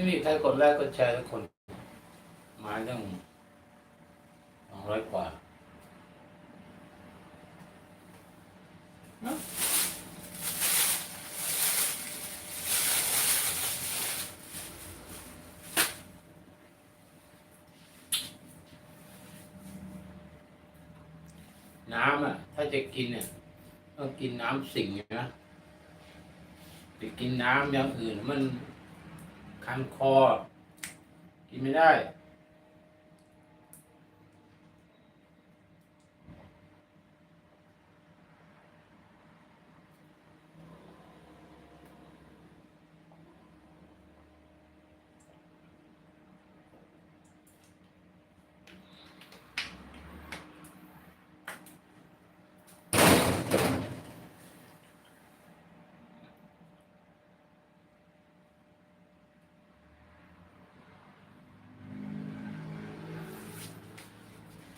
ไม่มีใครกดไลค์กดแชร์ทุกคน มาตั้งสองร้อยกว่าเนอะน้ำอะ ถ้าจะกินเนี่ยต้องกินน้ำสิงนะไปกินน้ำอย่างอื่นมัน คันคอ กินไม่ได้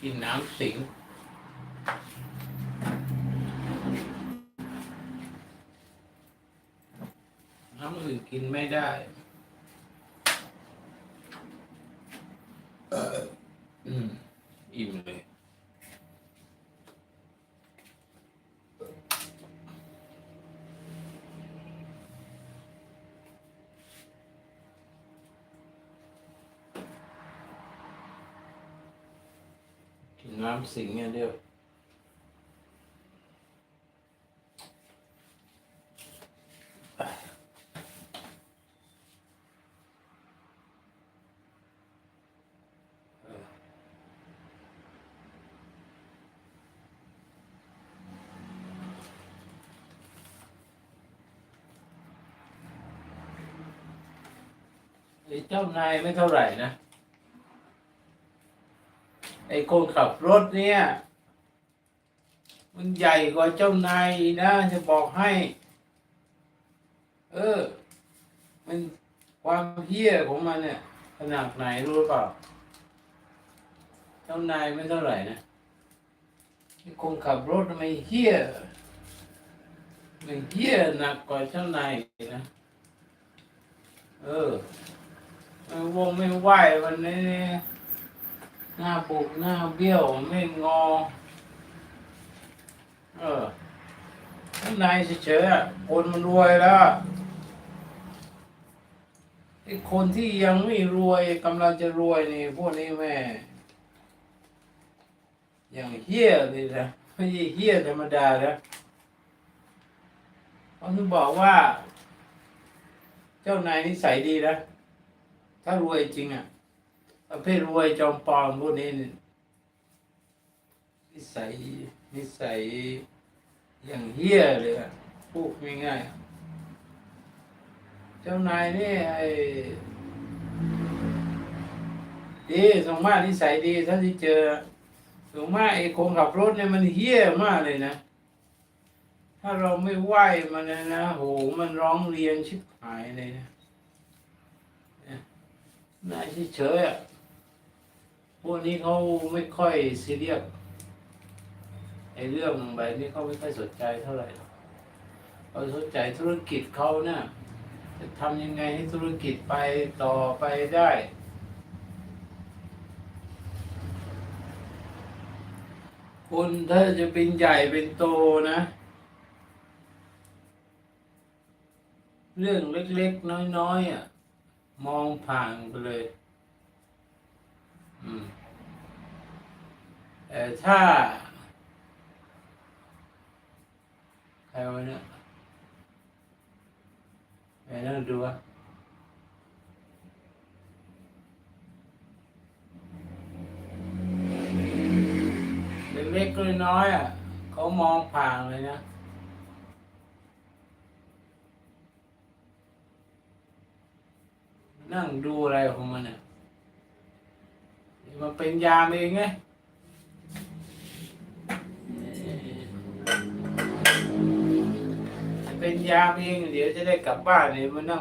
กินน้ำสิง น้ำอื่นกินไม่ได้ เออมอิ่มเลย กิ น้ำสิงอย่างเดียวเจ้านายไม่เท่าไหร่นะ ไอ้คนขับรถเนี่ย มันใหญ่กว่าเจ้านายนะ จะบอกให้ เออ มันความเฮี้ยของมันเนี่ยขนาดไหนรู้หรือเปล่า เจ้านายไม่เท่าไหร่นะไอ้คนขับรถทำไมเฮี้ยมันเฮี้ยหนักกว่าเจ้านายนะ เออวงไม่ไหววันนี้ หน้าปุกหน้าเบี้ยวไม่งอ เออข้างในเฉยๆคนมันรวยแล้วไอ้คนที่ยังไม่รวยกำลังจะรวยนี่พวกนี้แม่อย่างเฮี้ยเลยนะไม่ใช่เฮี้ยธรรมดานะเขาถึงบอกว่า เจ้านายนิสัยดีนะ ถ้ารวยจริงอะ ประเภทรวยจอมปลอมพวกนี้นิสัยนิสัยอย่างเฮี้ยเลยอะพูดง่ายๆเจ้านายนี่ไอ้ดีสมมากนิสัยดีถ้าที่เจอสมมากไอ้คนขับรถเนี่ยมันเฮี้ยมากเลยนะ ถ้าเราไม่ไหวมันนะนะโหมันร้องเรียนชิบหายเลยนะเนี่ยนายเฉยๆอะ พวกนี้เขาไม่ค่อยซีเรียสไอ้เรื่องแบบนี้เขาไม่ค่อยสนใจเท่าไหร่เขาสนใจธุรกิจเขานะ่ะจะทำยังไงให้ธุรกิจไปต่อไปได้คุณถ้าจะเป็นใหญ่เป็นโตนะ เรื่องเล็ก ๆ น้อย ๆ อะ มองผ่านไปเลย อืม ถ้าใครวะเนี่ยไปนั่งดูวะเล็กๆน้อยๆอะเขามองผ่านเลยนะนั่งดูอะไรของมันเนี่ยมันเป็นยามเองไง เป็นยามเองเดี๋ยวจะได้กลับบ้านเลยมานั่ง